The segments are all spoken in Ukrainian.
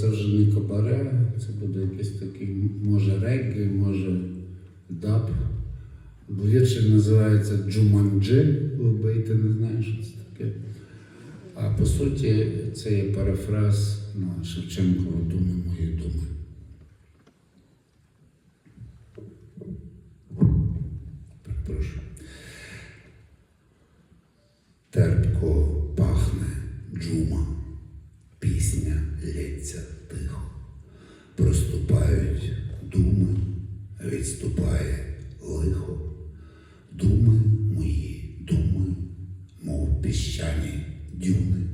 це вже не кабаре, це буде якийсь такий, може реггі, може даб. Бо віршик називається Джуманджи, вбийте, не знаю, що це таке. А по суті, це є парафраз на Шевченкова Думи мої думи. Прошу. Терпко пахне джума, лється тихо. Проступають думи, відступає лихо. Думи мої, думи, мов піщані дюни.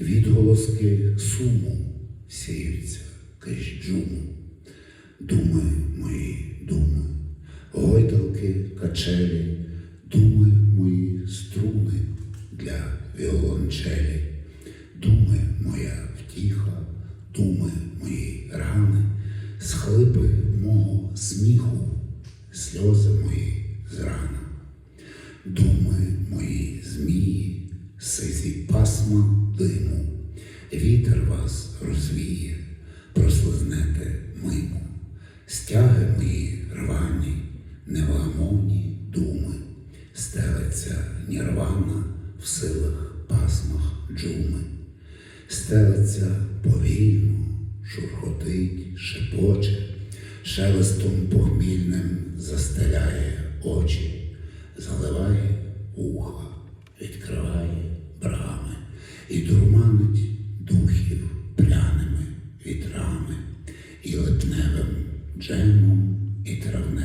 Відголоски суму сіються крізь джуму. Думи мої, думи, гойдалки, качелі, думи мої струни для віолончелі, думи моя втіха, думи мої рани, схлипи мого сміху, сльози мої з рана. Думи мої змії, сизі пасма диму, вітер вас розвіє, прослизнете мимо, стяги мої рвані, невгамовні думи, стелиться нірвана в силах пасмах джуми, стелиться повільно, шурхотить, шепоче, шелестом похмільним застеляє очі, заливає уха, відкриває брами і дурманить духів пряними вітрами, і липневим джемом, і травневим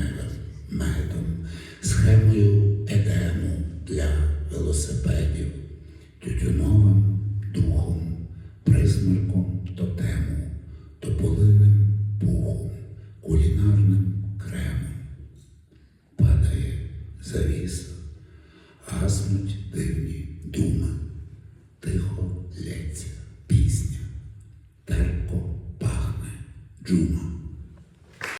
завіса, гаснуть дивні думи, тихо лється пісня, терпко пахне джума.